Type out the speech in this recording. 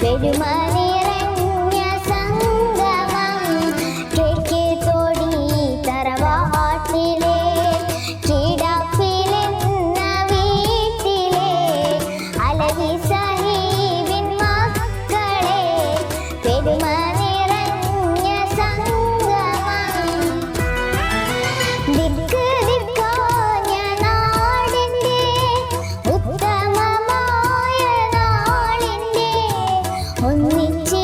പെരുമാ 你你先